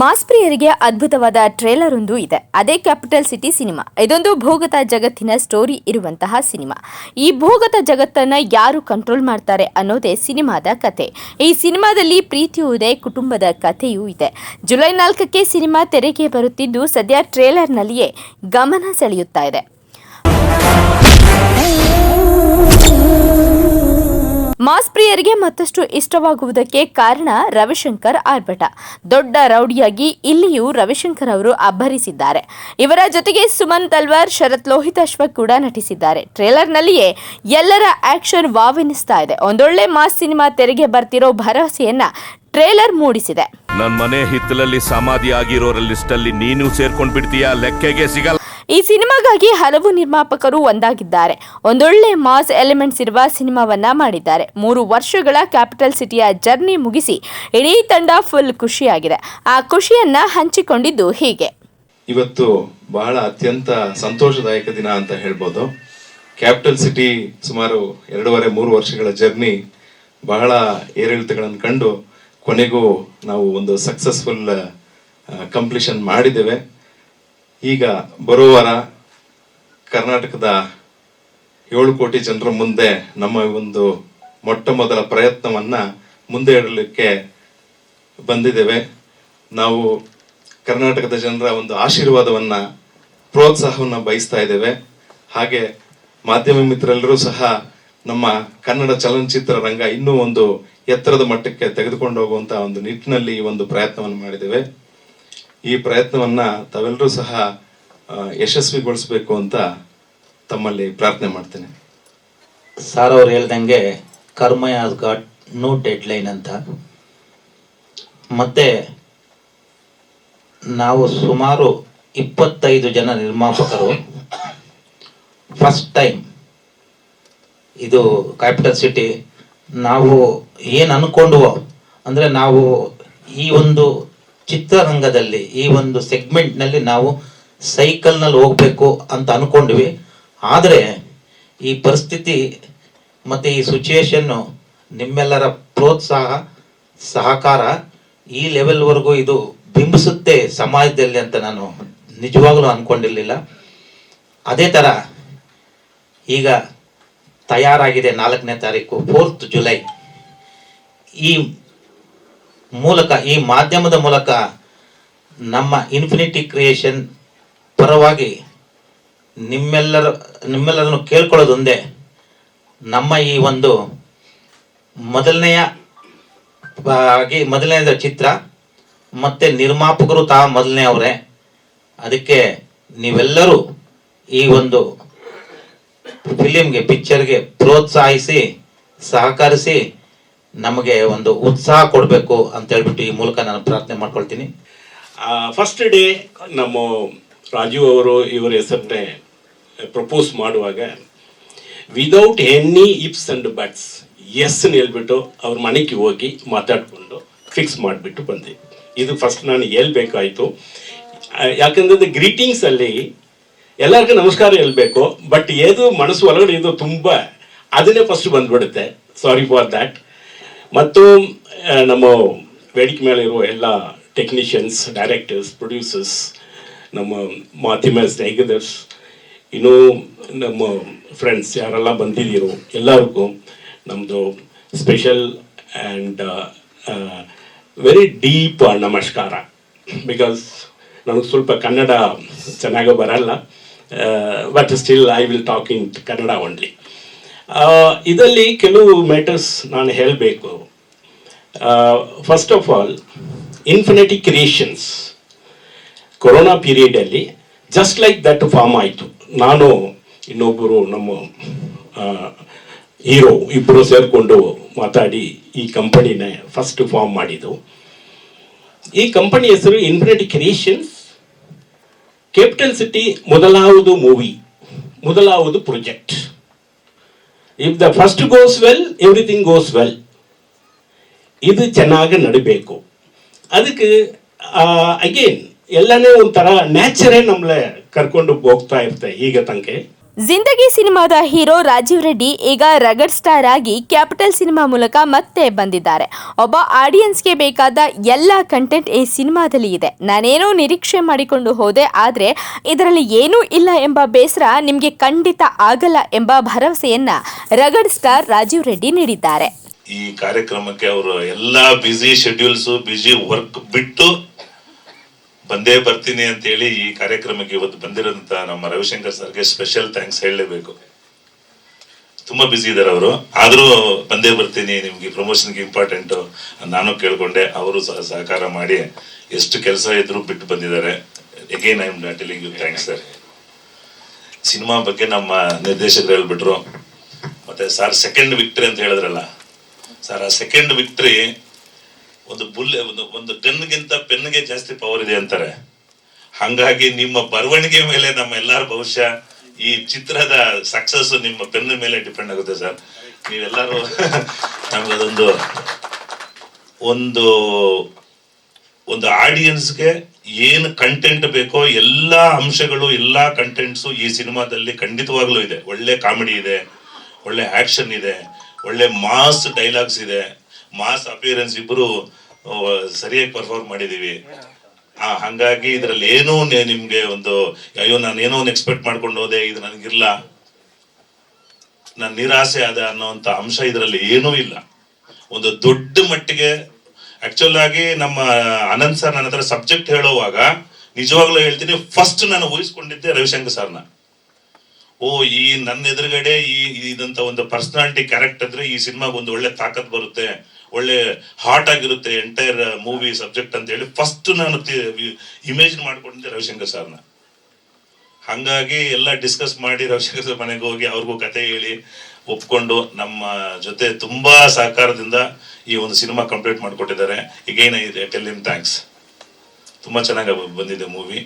Mass ಪ್ರಿಯರಿಗೆ ಅದ್ಭುತವಾದ trailer ಒಂದು ಇದೆ. ಅದೇ ಕ್ಯಾಪಿಟಲ್ ಸಿಟಿ ಸಿನಿಮಾ. ಇದೊಂದು ಭೂಗತ ಜಗತ್ತಿನ ಸ್ಟೋರಿ ಇರುವಂತಹ ಸಿನಿಮಾ. ಈ ಭೂಗತ ಜಗತ್ತನ್ನ ಯಾರು ಕಂಟ್ರೋಲ್ ಮಾಡ್ತಾರೆ ಅನ್ನೋದೇ ಸಿನಿಮಾದ ಕತೆ. ಈ ಸಿನಿಮಾದಲ್ಲಿ ಪ್ರೀತಿಯೂ ಇದೆ, ಕುಟುಂಬದ ಕಥೆಯೂ ಇದೆ. ಜುಲೈ ನಾಲ್ಕಕ್ಕೆ ಸಿನಿಮಾ ತೆರೆಗೆ ಬರುತ್ತಿದ್ದು ಸದ್ಯ ಟ್ರೇಲರ್ನಲ್ಲಿಯೇ ಗಮನ ಸೆಳೆಯುತ್ತಾ ಇದೆ. ಮಾಸ್ ಪ್ರಿಯರಿಗೆ ಮತ್ತಷ್ಟು ಇಷ್ಟವಾಗುವುದಕ್ಕೆ ಕಾರಣ ರವಿಶಂಕರ್ ಆರ್ಭಟ ದೊಡ್ಡ ರೌಡಿಯಾಗಿ ಇಲ್ಲಿಯೂ ರವಿಶಂಕರ್ ಅವರು ಅಬ್ಬರಿಸಿದ್ದಾರೆ. ಇವರ ಜೊತೆಗೆ ಸುಮನ್ ತಲ್ವಾರ್, ಶರತ್ ಲೋಹಿತಾಶ್ವ ಕೂಡ ನಟಿಸಿದ್ದಾರೆ. ಟ್ರೇಲರ್ನಲ್ಲಿಯೇ ಎಲ್ಲರ ಆಕ್ಷನ್ ವಾವೆನಿಸ್ತಾ ಇದೆ. ಒಂದೊಳ್ಳೆ ಮಾಸ್ ಸಿನಿಮಾ ತೆರೆಗೆ ಬರ್ತಿರೋ ಭರವಸೆಯನ್ನ ಟ್ರೇಲರ್ ಮೂಡಿಸಿದೆ. ನನ್ನ ಮನೆ ಹಿತ್ತಲಲ್ಲಿ ಸಮಾಧಿ ಆಗಿರೋರ ಲಿಸ್ಟಲ್ಲಿ ನೀನು ಸೇರ್ಕೊಂಡ್ ಬಿಡ್ತೀಯಾ ಲೆಕ್ಕೆಗೆ ಸಿಗಲ್ಲ. ಈ ಸಿನಿಮಾಗಾಗಿ ಹಲವು ನಿರ್ಮಾಪಕರು ಒಂದಾಗಿದ್ದಾರೆ. ಒಂದೊಳ್ಳೆ ಮಾಸ್ ಎಲಿಮೆಂಟ್ಸ್ ಇರುವ ಸಿನಿಮಾವನ್ನ ಮಾಡಿದ್ದಾರೆ. ಮೂರು ವರ್ಷಗಳ ಕ್ಯಾಪಿಟಲ್ ಸಿಟಿಯ ಜರ್ನಿ ಮುಗಿಸಿ ಇಡೀ ತಂಡ ಫುಲ್ ಖುಷಿಯಾಗಿದೆ. ಆ ಖುಷಿಯನ್ನ ಹಂಚಿಕೊಂಡಿದ್ದು ಹೀಗೆ. ಇವತ್ತು ಬಹಳ ಅತ್ಯಂತ ಸಂತೋಷದಾಯಕ ದಿನ ಅಂತ ಹೇಳ್ಬೋದು. ಕ್ಯಾಪಿಟಲ್ ಸಿಟಿ ಸುಮಾರು ಎರಡೂವರೆ, ಮೂರು ವರ್ಷಗಳ ಜರ್ನಿ ಬಹಳ ಏರಿಳಿತಗಳನ್ನು ಕಂಡು ಕೊನೆಗೂ ನಾವು ಒಂದು ಸಕ್ಸಸ್ಫುಲ್ ಕಂಪ್ಲೀಷನ್ ಮಾಡಿದ್ದೇವೆ. ಈಗ ಬರೋ ವಾರ ಕರ್ನಾಟಕದ ಏಳು ಕೋಟಿ ಜನರ ಮುಂದೆ ನಮ್ಮ ಒಂದು ಮೊಟ್ಟ ಮೊದಲ ಪ್ರಯತ್ನವನ್ನು ಮುಂದೆ ಇಡಲಿಕ್ಕೆ ಬಂದಿದ್ದೇವೆ. ನಾವು ಕರ್ನಾಟಕದ ಜನರ ಒಂದು ಆಶೀರ್ವಾದವನ್ನು, ಪ್ರೋತ್ಸಾಹವನ್ನು ಬಯಸ್ತಾ ಇದ್ದೇವೆ. ಹಾಗೆ ಮಾಧ್ಯಮ ಮಿತ್ರರೆಲ್ಲರೂ ಸಹ ನಮ್ಮ ಕನ್ನಡ ಚಲನಚಿತ್ರ ರಂಗ ಇನ್ನೂ ಒಂದು ಎತ್ತರದ ಮಟ್ಟಕ್ಕೆ ತೆಗೆದುಕೊಂಡು ಹೋಗುವಂತ ಒಂದು ನಿಟ್ಟಿನಲ್ಲಿ ಈ ಒಂದು ಪ್ರಯತ್ನವನ್ನು ಮಾಡಿದ್ದೇವೆ. ಈ ಪ್ರಯತ್ನವನ್ನ ತಾವೆಲ್ಲರೂ ಸಹ ಯಶಸ್ವಿಗೊಳಿಸಬೇಕು ಅಂತ ತಮ್ಮಲ್ಲಿ ಪ್ರಾರ್ಥನೆ ಮಾಡ್ತೇನೆ. ಸಾರ್ ಅವ್ರು ಹೇಳ್ದಂಗೆ, karma has got no deadline ಅಂತ. ಮತ್ತೆ, ನಾವು ಸುಮಾರು ಇಪ್ಪತ್ತೈದು ಜನ ನಿರ್ಮಾಪಕರು ಫಸ್ಟ್ ಟೈಮ್ ಇದು ಕ್ಯಾಪಿಟಲ್ ಸಿಟಿ ನಾವು ಏನು ಅನ್ಕೊಂಡ್ವೋ, ಅಂದರೆ ನಾವು ಈ ಒಂದು ಚಿತ್ರರಂಗದಲ್ಲಿ ಈ ಒಂದು ಸೆಗ್ಮೆಂಟ್ನಲ್ಲಿ ನಾವು ಸೈಕಲ್ನಲ್ಲಿ ಹೋಗಬೇಕು ಅಂತ ಅಂದ್ಕೊಂಡ್ವಿ ಆದರೆ ಈ ಪರಿಸ್ಥಿತಿ ಮತ್ತು ಈ ಸಿಚುಯೇಷನ್ನು ನಿಮ್ಮೆಲ್ಲರ ಪ್ರೋತ್ಸಾಹ, ಸಹಕಾರ ಈ ಲೆವೆಲ್ವರೆಗೂ ಇದು ಬಿಂಬಿಸುತ್ತೆ ಸಮಾಜದಲ್ಲಿ ಅಂತ ನಾನು ನಿಜವಾಗ್ಲೂ ಅನ್ಕೊಂಡಿರ್ಲಿಲ್ಲ. ಅದೇ ಥರ ಈಗ ತಯಾರಾಗಿದೆ ನಾಲ್ಕನೇ ತಾರೀಕು ಫೋರ್ತ್ ಜುಲೈ ಈ ಮೂಲಕ, ಈ ಮಾಧ್ಯಮದ ಮೂಲಕ ನಮ್ಮ ಇನ್ಫಿನಿಟಿ ಕ್ರಿಯೇಷನ್ ಪರವಾಗಿ ನಿಮ್ಮೆಲ್ಲರ, ನಿಮ್ಮೆಲ್ಲರನ್ನು ಕೇಳ್ಕೊಳ್ಳೋದೊಂದೇ ನಮ್ಮ ಈ ಒಂದು ಮೊದಲನೆಯ ಆಗಿ ಮೊದಲನೆಯದ ಚಿತ್ರ. ಮತ್ತೆ ನಿರ್ಮಾಪಕರು ತಾ ಮೊದಲನೇ ಅವರೇ ಅದಕ್ಕೆ ನೀವೆಲ್ಲರೂ ಈ ಒಂದು ಫಿಲಿಮ್ಗೆ ಪಿಕ್ಚರ್ಗೆ ಪ್ರೋತ್ಸಾಹಿಸಿ, ಸಹಕರಿಸಿ ನಮಗೆ ಒಂದು ಉತ್ಸಾಹ ಕೊಡಬೇಕು ಅಂತ ಹೇಳ್ಬಿಟ್ಟು ಈ ಮೂಲಕ ನಾನು ಪ್ರಾರ್ಥನೆ ಮಾಡ್ಕೊಳ್ತೀನಿ. ಫಸ್ಟ್ ಡೇ ನಮ್ಮ ರಾಜೀವ್ ಅವರು ಇವರ ಹೆಸರನ್ನೇ ಪ್ರಪೋಸ್ ಮಾಡುವಾಗ without any ifs and buts yes ಹೇಳ್ಬಿಟ್ಟು ಅವ್ರ ಮನೆಗೆ ಹೋಗಿ ಮಾತಾಡಿಕೊಂಡು ಫಿಕ್ಸ್ ಮಾಡಿಬಿಟ್ಟು ಬಂದೆ. ಇದು ಫಸ್ಟ್ ನಾನು ಹೇಳ್ಬೇಕಾಯಿತು. ಯಾಕಂದರೆ ಯಾಕಂದ್ರೆ ಗ್ರೀಟಿಂಗ್ಸ್ ಅಲ್ಲಿ ಎಲ್ಲರಿಗೂ ನಮಸ್ಕಾರ ಹೇಳ್ಬೇಕು ಬಟ್ ಏನು ಮನಸ್ಸು ಒಳಗಡೆ ಇದು ತುಂಬ, ಅದನ್ನೇ ಫಸ್ಟ್ ಬಂದ್ಬಿಡುತ್ತೆ. ಸಾರಿ ಫಾರ್ ದ್ಯಾಟ್ ಮತ್ತು ನಮ್ಮ ವೇದಿಕೆ ಮೇಲೆ ಇರುವ ಎಲ್ಲ ಟೆಕ್ನಿಷಿಯನ್ಸ್ ಡೈರೆಕ್ಟರ್ಸ್ ಪ್ರೊಡ್ಯೂಸರ್ಸ್ ನಮ್ಮ ಮಾಧ್ಯಮ ಸ್ನೇಹಿತರ್ಸ್ ಇನ್ನೂ ನಮ್ಮ ಫ್ರೆಂಡ್ಸ್ ಯಾರೆಲ್ಲ ಬಂದಿದ್ದೀರೋ ಎಲ್ಲರಿಗೂ ನಮ್ಮದು ಸ್ಪೆಷಲ್ ಆ್ಯಂಡ್ ವೆರಿ ಡೀಪ್ ನಮಸ್ಕಾರ. ಬಿಕಾಸ್ ನನಗೆ ಸ್ವಲ್ಪ ಕನ್ನಡ ಚೆನ್ನಾಗಿ ಬರಲ್ಲ but still I will talk in Kannada only ಇದರಲ್ಲಿ ಕೆಲವು ಮ್ಯಾಟರ್ಸ್ ನಾನು ಹೇಳಬೇಕು. First of all Infinity Creations corona ಪೀರಿಯಡಲ್ಲಿ just like that form ಆಯಿತು. ನಾನು, ಇನ್ನೊಬ್ಬರು ನಮ್ಮ ಹೀರೋ ಇಬ್ಬರು ಸೇರಿಕೊಂಡು ಮಾತಾಡಿ ಈ ಕಂಪನಿನ ಫಸ್ಟ್ ಫಾರ್ಮ್ ಮಾಡಿದ್ದು. ಈ ಕಂಪನಿ ಹೆಸರು ಇನ್ಫಿನಿಟಿ ಕ್ರಿಯೇಷನ್ಸ್ ಕ್ಯಾಪಿಟಲ್ ಸಿಟಿ ಮೊದಲಾವುದು movie ಮೊದಲಾವುದು project if the first goes well everything goes well ಇದು ಚೆನ್ನಾಗಿ ನಡಿಬೇಕು. ಅದಕ್ಕೆ ಅಗೇನ್ ಎಲ್ಲನೇ ಒಂಥರ ನ್ಯಾಚರೇ ನಮ್ಮಳೆ ಕರ್ಕೊಂಡು ಹೋಗ್ತಾ ಇರ್ತೆ ಈಗ ತನಕ. ಜಿಂದಗಿ ಸಿನಿಮಾದ ಹೀರೋ ರಾಜೀವ್ ರೆಡ್ಡಿ ಈಗ ರಗಡ್ ಸ್ಟಾರ್ ಆಗಿ ಕ್ಯಾಪಿಟಲ್ ಸಿನಿಮಾ ಮೂಲಕ ಮತ್ತೆ ಬಂದಿದ್ದಾರೆ. ಒಬ್ಬ ಆಡಿಯನ್ಸ್ಗೆ ಬೇಕಾದ ಎಲ್ಲ ಕಂಟೆಂಟ್ ಈ ಸಿನಿಮಾದಲ್ಲಿ ಇದೆ. ನಾನೇನೋ ನಿರೀಕ್ಷೆ ಮಾಡಿಕೊಂಡು ಹೋದೆ, ಆದರೆ ಇದರಲ್ಲಿ ಏನೂ ಇಲ್ಲ ಎಂಬ ಬೇಸರ ನಿಮಗೆ ಖಂಡಿತ ಆಗಲ್ಲ ಎಂಬ ಭರವಸೆಯನ್ನ ರಗಡ್ ಸ್ಟಾರ್ ರಾಜೀವ್ ರೆಡ್ಡಿ ನೀಡಿದ್ದಾರೆ. ಈ ಕಾರ್ಯಕ್ರಮಕ್ಕೆ ಅವರು ಎಲ್ಲ ಬ್ಯುಸಿ ಶೆಡ್ಯೂಲ್ಸ್ ಬ್ಯುಸಿ ವರ್ಕ್ ಬಿಟ್ಟು ಬಂದೇ ಬರ್ತೀನಿ ಅಂತ ಹೇಳಿ ಈ ಕಾರ್ಯಕ್ರಮಕ್ಕೆ ಇವತ್ತು ಬಂದಿರೋಂಥ ನಮ್ಮ ರವಿಶಂಕರ್ ಸರ್ಗೆ ಸ್ಪೆಷಲ್ ಥ್ಯಾಂಕ್ಸ್ ಹೇಳಲೇಬೇಕು. ತುಂಬಾ ಬ್ಯುಸಿ ಇದ್ದಾರೆ ಅವರು. ಆದರೂ ಬಂದೇ ಬರ್ತೀನಿ, ನಿಮ್ಗೆ ಪ್ರಮೋಷನ್ಗೆ ಇಂಪಾರ್ಟೆಂಟ್ ನಾನು ಕೇಳ್ಕೊಂಡೆ, ಅವರು ಸಹ ಸಹಕಾರ ಮಾಡಿ. ಎಷ್ಟು ಕೆಲಸ ಇದ್ರು ಬಿಟ್ಟು ಬಂದಿದ್ದಾರೆ. Again I am telling you thanks sir cinema ಬಗ್ಗೆ ನಮ್ಮ ನಿರ್ದೇಶಕರು ಹೇಳ್ಬಿಟ್ರು. ಮತ್ತೆ ಸರ್ ಸೆಕೆಂಡ್ ವಿಕ್ಟ್ರಿ ಅಂತ ಹೇಳಿದ್ರಲ್ಲ. ಸರ್ ಆ ಸೆಕೆಂಡ್ ವಿಕ್ಟ್ರಿ ಒಂದು ಬುಲ್ ಒಂದು ಒಂದು ಗನ್ಗಿಂತ ಪೆನ್ಗೆ ಜಾಸ್ತಿ ಪವರ್ ಇದೆ ಅಂತಾರೆ. ಹಂಗಾಗಿ ನಿಮ್ಮ ಬರವಣಿಗೆ ಮೇಲೆ ನಮ್ಮ ಎಲ್ಲರ ಭವಿಷ್ಯ, ಈ ಚಿತ್ರದ ಸಕ್ಸಸ್ ನಿಮ್ಮ ಪೆನ್ ಮೇಲೆ ಡಿಪೆಂಡ್ ಆಗುತ್ತೆ ಸರ್. ನೀವೆಲ್ಲರೂ ನಮ್ಗದೊಂದು, ಒಂದು ಒಂದು ಆಡಿಯನ್ಸ್ಗೆ ಏನು ಕಂಟೆಂಟ್ ಬೇಕೋ ಎಲ್ಲಾ ಅಂಶಗಳು, ಎಲ್ಲಾ ಕಂಟೆಂಟ್ಸು ಈ ಸಿನಿಮಾದಲ್ಲಿ ಖಂಡಿತವಾಗ್ಲೂ ಇದೆ. ಒಳ್ಳೆ ಕಾಮಿಡಿ ಇದೆ, ಒಳ್ಳೆ ಆಕ್ಷನ್ ಇದೆ, ಒಳ್ಳೆ ಮಾಸ್ ಡೈಲಾಗ್ಸ್ ಇದೆ. ಮಾಸ್ ಅಪಿಯರೆನ್ಸ್ ಇಬ್ರು ಸರಿಯಾಗಿ ಪರ್ಫಾರ್ಮ್ ಮಾಡಿದೀವಿ. ಆ, ಹಂಗಾಗಿ ಇದ್ರಲ್ಲಿ ಏನೂ ನಿಮ್ಗೆ ಒಂದು ಅಯ್ಯೋ ನಾನು ಏನೋ ಒಂದು ಎಕ್ಸ್ಪೆಕ್ಟ್ ಮಾಡ್ಕೊಂಡು ಹೋದೆ ಇದು ನನಗಿಲ್ಲ. ನಾನು ನಿರಾಸೆ ಆದ ಅನ್ನೋಂಥ ಅಂಶ ಇದರಲ್ಲಿ ಏನೂ ಇಲ್ಲ. ಒಂದು ದೊಡ್ಡ ಮಟ್ಟಿಗೆ ಆಕ್ಚುಲ್ ಆಗಿ ನಮ್ಮ ಅನಂತ್ ಸರ್ ನನ್ನ ಹತ್ರ ಸಬ್ಜೆಕ್ಟ್ ಹೇಳುವಾಗ ನಿಜವಾಗ್ಲೂ ಹೇಳ್ತೀನಿ ಫಸ್ಟ್ ನಾನು ಊಹಿಸ್ಕೊಂಡಿದ್ದೆ ರವಿಶಂಕರ್ ಸರ್ನ. ಓ ಈ ನನ್ನ ಎದುರುಗಡೆ ಈ ಇದಂತ ಒಂದು ಪರ್ಸನಾಲಿಟಿ ಕ್ಯಾರೆಕ್ಟರ್ ಇದ್ರೆ ಈ ಸಿನಿಮಾಗೆ ಒಂದು ಒಳ್ಳೆ ತಾಕತ್ ಬರುತ್ತೆ. ಒಳ್ಳೆ ಹಾಟ್ ಆಗಿರುತ್ತೆ ಎಂಟೈರ್ ಮೂವಿ ಸಬ್ಜೆಕ್ಟ್ ಅಂತ ಹೇಳಿ ಫಸ್ಟ್ ನಾನು ಇಮೇಜಿನ್ ಮಾಡ್ಕೊಂಡಿದ್ದೆ ರವಿಶಂಕರ್ ಸರ್ನ. ಹಂಗಾಗಿ ಎಲ್ಲ ಡಿಸ್ಕಸ್ ಮಾಡಿ ರವಿಶಂಕರ್ ಸರ್ ಮನೆಗೆ ಹೋಗಿ ಅವ್ರಿಗೂ ಕತೆ ಹೇಳಿ ಒಪ್ಕೊಂಡು ನಮ್ಮ ಜೊತೆ ತುಂಬಾ ಸಹಕಾರದಿಂದ ಈ ಒಂದು ಸಿನಿಮಾ ಕಂಪ್ಲೀಟ್ ಮಾಡಿಕೊಟ್ಟಿದ್ದಾರೆ. ಈಗೇನ ಇದೆ ಟೆಲ್ ಇಮ್ ಥ್ಯಾಂಕ್ಸ್ ತುಂಬಾ ಚೆನ್ನಾಗಿ ಬಂದಿದೆ ಮೂವಿ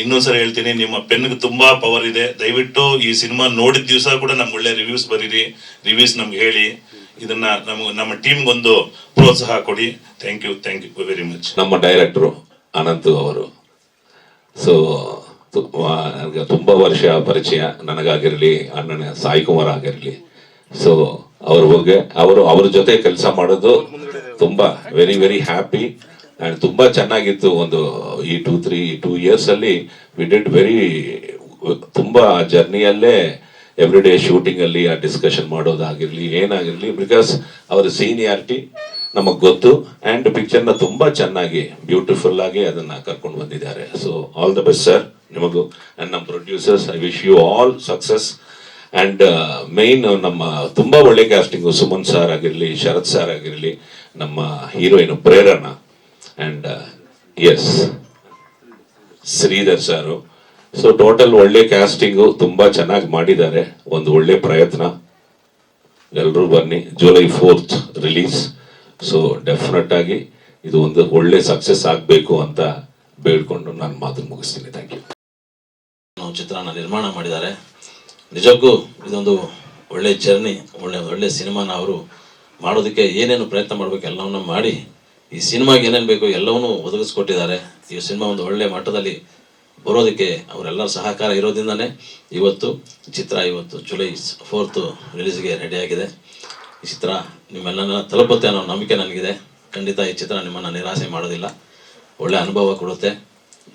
ಇನ್ನೊಂದ್ಸರಿ ಹೇಳ್ತೀನಿ, ನಿಮ್ಮ ಪೆನ್ಗೆ ತುಂಬಾ ಪವರ್ ಇದೆ. ದಯವಿಟ್ಟು ಈ ಸಿನಿಮಾ ನೋಡಿದ ದಿವಸ ಕೂಡ ನಮ್ಗೆ ಒಳ್ಳೆ ರಿವ್ಯೂಸ್ ಬರೀರಿ. ರಿವ್ಯೂಸ್ ನಮ್ಗೆ ಹೇಳಿ. ಇದನ್ನ ನಮ್ಮ ನಮ್ಮ ಟೀಮ್ಗೊಂದು ಪ್ರೋತ್ಸಾಹ ಕೊಡಿ. Thank you thank you very much ನಮ್ಮ ಡೈರೆಕ್ಟ್ರು ಅನಂತ್ ಅವರು. ಸೊ ನನಗೆ ತುಂಬ ವರ್ಷ ಪರಿಚಯ. ನನಗಾಗಿರಲಿ, ಅಣ್ಣನ ಸಾಯಿ ಕುಮಾರ್ ಆಗಿರಲಿ. ಸೊ ಅವ್ರ ಬಗ್ಗೆ, ಅವರು, ಅವ್ರ ಜೊತೆ ಕೆಲಸ ಮಾಡೋದು ತುಂಬ ವೆರಿ ವೆರಿ ಹ್ಯಾಪಿ ಆ್ಯಂಡ್ ತುಂಬ ಚೆನ್ನಾಗಿತ್ತು. ಒಂದು, ಈ ಟೂ ತ್ರೀ ಟೂ ಇಯರ್ಸಲ್ಲಿ ವಿ ಡಿಡ್ ವೆರಿ ತುಂಬ ಜರ್ನಿಯಲ್ಲೇ ಎವ್ರಿ ಡೇ ಶೂಟಿಂಗ್ ಅಲ್ಲಿ, ಆ ಡಿಸ್ಕಷನ್ ಮಾಡೋದಾಗಿರ್ಲಿ, ಏನಾಗಿರ್ಲಿ ಬಿಕಾಸ್ ಅವರ ಸೀನಿಯಾರಿಟಿ ನಮಗೆ ಗೊತ್ತು ಅಂಡ್ ಪಿಕ್ಚರ್ನ ತುಂಬಾ ಚೆನ್ನಾಗಿ ಬ್ಯೂಟಿಫುಲ್ ಆಗಿ ಅದನ್ನ ಕರ್ಕೊಂಡು ಬಂದಿದ್ದಾರೆ. So all the best sir ನಿಮಗೂ ಅಂಡ್ ನಮ್ಮ producers I wish you all success and main ನಮ್ಮ ತುಂಬಾ ಒಳ್ಳೆ ಕ್ಯಾಸ್ಟಿಂಗು ಸುಮನ್ ಸರ್ ಆಗಿರಲಿ, ಶರತ್ ಸರ್ ಆಗಿರಲಿ, ನಮ್ಮ heroine Prerana. And S Sridhar sir so total ಒಳ್ಳೆ ಕ್ಯಾಸ್ಟಿಂಗು ತುಂಬಾ ಚೆನ್ನಾಗಿ ಮಾಡಿದ್ದಾರೆ. ಒಂದು ಒಳ್ಳೆ ಪ್ರಯತ್ನ. ಎಲ್ಲರೂ ಬನ್ನಿ. July fourth release so definite ಆಗಿ ಇದು ಒಂದು ಒಳ್ಳೆ ಸಕ್ಸಸ್ ಆಗಬೇಕು ಅಂತ ಬೇಡ್ಕೊಂಡು ನಾನು ಮಾತು ಮುಗಿಸ್ತೀನಿ. ಥ್ಯಾಂಕ್ ಯು ನಾವು ಚಿತ್ರನ ನಿರ್ಮಾಣ ಮಾಡಿದ್ದಾರೆ. ನಿಜಕ್ಕೂ ಇದೊಂದು ಒಳ್ಳೆ ಜರ್ನಿ ಒಳ್ಳೆ ಒಳ್ಳೆ ಸಿನಿಮಾನ ಅವರು ಮಾಡೋದಕ್ಕೆ ಏನೇನು ಪ್ರಯತ್ನ ಮಾಡಬೇಕು ಎಲ್ಲವನ್ನ ಮಾಡಿ ಈ ಸಿನಿಮಾಗೆ ಏನೇನು ಬೇಕು ಎಲ್ಲವನ್ನೂ ಒದಗಿಸ್ಕೊಟ್ಟಿದ್ದಾರೆ. ಈ ಸಿನಿಮಾ ಒಂದು ಒಳ್ಳೆ ಮಟ್ಟದಲ್ಲಿ ಬರೋದಕ್ಕೆ ಅವರೆಲ್ಲರ ಸಹಕಾರ ಇರೋದ್ರಿಂದನೇ ಇವತ್ತು ಚಿತ್ರ ಇವತ್ತು ಜುಲೈ ಫೋರ್ತು ರಿಲೀಸ್ಗೆ ರೆಡಿಯಾಗಿದೆ ಈ ಚಿತ್ರ ನಿಮ್ಮೆಲ್ಲನ ತಲುಪುತ್ತೆ ಅನ್ನೋ ನಂಬಿಕೆ ನನಗಿದೆ. ಖಂಡಿತ ಈ ಚಿತ್ರ ನಿಮ್ಮನ್ನು ನಿರಾಸೆ ಮಾಡೋದಿಲ್ಲ. ಒಳ್ಳೆ ಅನುಭವ ಕೊಡುತ್ತೆ.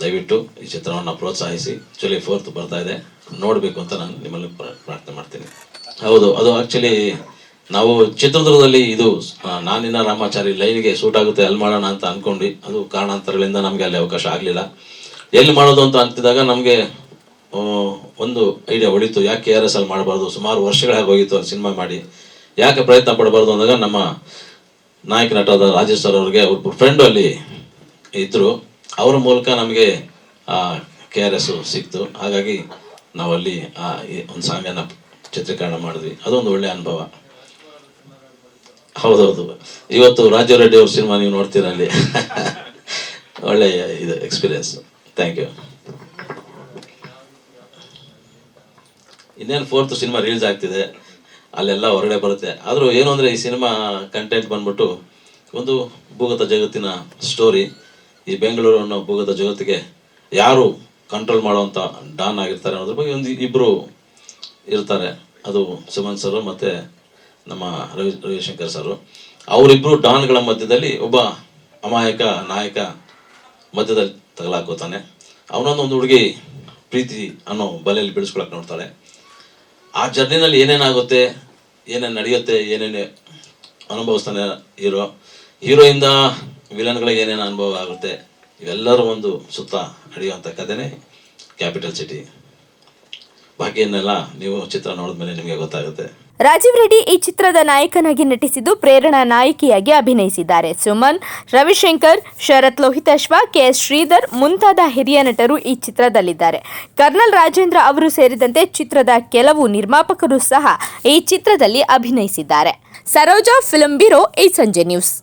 ದಯವಿಟ್ಟು ಈ ಚಿತ್ರವನ್ನು ಪ್ರೋತ್ಸಾಹಿಸಿ. ಜುಲೈ ಫೋರ್ತ್ ಬರ್ತಾ ಇದೆ. ನೋಡಬೇಕು ಅಂತ ನಾನು ನಿಮ್ಮಲ್ಲಿ ಪ್ರಾರ್ಥನೆ ಮಾಡ್ತೀನಿ. ಹೌದು, ಅದು ಆ್ಯಕ್ಚುಲಿ ನಾವು ಚಿತ್ರದುರ್ಗದಲ್ಲಿ ಇದು ನಾನಿನ್ನ ರಾಮಾಚಾರಿ ಲೈನ್ಗೆ ಸೂಟ್ ಆಗುತ್ತೆ ಅಲ್ಲಿ ಮಾಡೋಣ ಅಂತ ಅಂದ್ಕೊಂಡು ಅದು ಕಾರಣಾಂತರಗಳಿಂದ ನಮಗೆ ಅಲ್ಲಿ ಅವಕಾಶ ಆಗಲಿಲ್ಲ. ಎಲ್ಲಿ ಮಾಡೋದು ಅಂತ ಅಂತಿದಾಗ ನಮಗೆ ಒಂದು ಐಡಿಯಾ ಒಳಿತು ಯಾಕೆ ಕೆ ಆರ್ ಎಸ್ ಅಲ್ಲಿ ಮಾಡಬಾರ್ದು? ಸುಮಾರು ವರ್ಷಗಳಾಗಿ ಹೋಗಿತ್ತು ಅಲ್ಲಿ ಸಿನಿಮಾ ಮಾಡಿ. ಯಾಕೆ ಪ್ರಯತ್ನ ಪಡಬಾರ್ದು ಅಂದಾಗ ನಮ್ಮ ನಾಯಕ ನಟರಾದ ರಾಜೇಶ್ ಸರ್ ಅವ್ರಿಗೆ ಅವ್ರ ಫ್ರೆಂಡು ಅಲ್ಲಿ ಇದ್ದರು ಅವ್ರ ಮೂಲಕ ನಮಗೆ ಕೆ ಆರ್ ಎಸ್ ಸಿಕ್ತು. ಹಾಗಾಗಿ ನಾವಲ್ಲಿ ಆ ಒಂದು ಸಾಂಗನ್ನು ಚಿತ್ರೀಕರಣ ಮಾಡಿದ್ವಿ. ಅದೊಂದು ಒಳ್ಳೆಯ ಅನುಭವ. ಹೌದೌದು. ಇವತ್ತು ರಾಜೀವ್ ರೆಡ್ಡಿ ಅವ್ರ ಸಿನಿಮಾ ನೀವು ನೋಡ್ತೀರ ಅಲ್ಲಿ? ಒಳ್ಳೆಯ ಇದು ಎಕ್ಸ್ಪೀರಿಯನ್ಸ್ ಥ್ಯಾಂಕ್ ಯು ಇನ್ನೇನು ಫೋರ್ತ್ ಸಿನಿಮಾ ರಿಲೀಸ್ ಆಗ್ತಿದೆ. ಅಲ್ಲೆಲ್ಲ ಹೊರಗಡೆ ಬರುತ್ತೆ. ಆದರೂ ಏನು ಅಂದರೆ ಈ ಸಿನಿಮಾ ಕಂಟೆಂಟ್ ಬಂದ್ಬಿಟ್ಟು ಒಂದು ಭೂಗತ ಜಗತ್ತಿನ ಸ್ಟೋರಿ ಈ ಬೆಂಗಳೂರು ಅನ್ನೋ ಭೂಗತ ಜಗತ್ತಿಗೆ ಯಾರು ಕಂಟ್ರೋಲ್ ಮಾಡುವಂಥ ಡಾನ್ ಆಗಿರ್ತಾರೆ ಅನ್ನೋದ್ರ ಬಗ್ಗೆ ಒಂದು ಇಬ್ಬರು ಇರ್ತಾರೆ. ಅದು ಸುಮನ್ ಸರ್ ಮತ್ತು ನಮ್ಮ ರವಿ, ರವಿಶಂಕರ್ ಸರು. ಅವರಿಬ್ಬರು ಡಾನ್ಗಳ ಮಧ್ಯದಲ್ಲಿ ಒಬ್ಬ ಅಮಾಯಕ ನಾಯಕ ಮಧ್ಯದಲ್ಲಿ ತಗಲಾಕೋತಾನೆ. ಅವನೊಂದು ಒಂದು ಹುಡುಗಿ ಪ್ರೀತಿ ಅನ್ನೋ ಬಲೆಯಲ್ಲಿ ಬಿಡಿಸ್ಕೊಳಕ್ಕೆ ನೋಡ್ತಾಳೆ. ಆ ಜರ್ನಿನಲ್ಲಿ ಏನೇನಾಗುತ್ತೆ, ಏನೇನು ನಡೆಯುತ್ತೆ, ಏನೇನು ಅನುಭವಿಸ್ತಾನೆ ಹೀರೋ, ಹೀರೋಯಿಂದ ವಿಲನ್ಗಳಿಗೆ ಏನೇನು ಅನುಭವ ಆಗುತ್ತೆ, ಇವೆಲ್ಲರೂ ಒಂದು ಸುತ್ತ ನಡೆಯುವಂಥ ಕಥೆನೇ ಕ್ಯಾಪಿಟಲ್ ಸಿಟಿ. ಬಾಕಿಯನ್ನೆಲ್ಲ ನೀವು ಚಿತ್ರ ನೋಡಿದ್ಮೇಲೆ ನಿಮಗೆ ಗೊತ್ತಾಗುತ್ತೆ. ರಾಜೀವ್ ರೆಡ್ಡಿ ಈ ಚಿತ್ರದ ನಾಯಕನಾಗಿ ನಟಿಸಿದ್ದು ಪ್ರೇರಣಾ ನಾಯಕಿಯಾಗಿ ಅಭಿನಯಿಸಿದ್ದಾರೆ. ಸುಮನ್, ರವಿಶಂಕರ್, ಶರತ್ ಲೋಹಿತಾಶ್ವ ಕೆಎಸ್ ಶ್ರೀಧರ್ ಮುಂತಾದ ಹಿರಿಯ ನಟರು ಈ ಚಿತ್ರದಲ್ಲಿದ್ದಾರೆ. ಕರ್ನಲ್ ರಾಜೇಂದ್ರ ಅವರು ಸೇರಿದಂತೆ ಚಿತ್ರದ ಕೆಲವು ನಿರ್ಮಾಪಕರು ಸಹ ಈ ಚಿತ್ರದಲ್ಲಿ ಅಭಿನಯಿಸಿದ್ದಾರೆ. ಸರೋಜಾ ಫಿಲ್ಮ್ ಬ್ಯೂರೋ, ಈ ಸಂಜೆ ನ್ಯೂಸ್.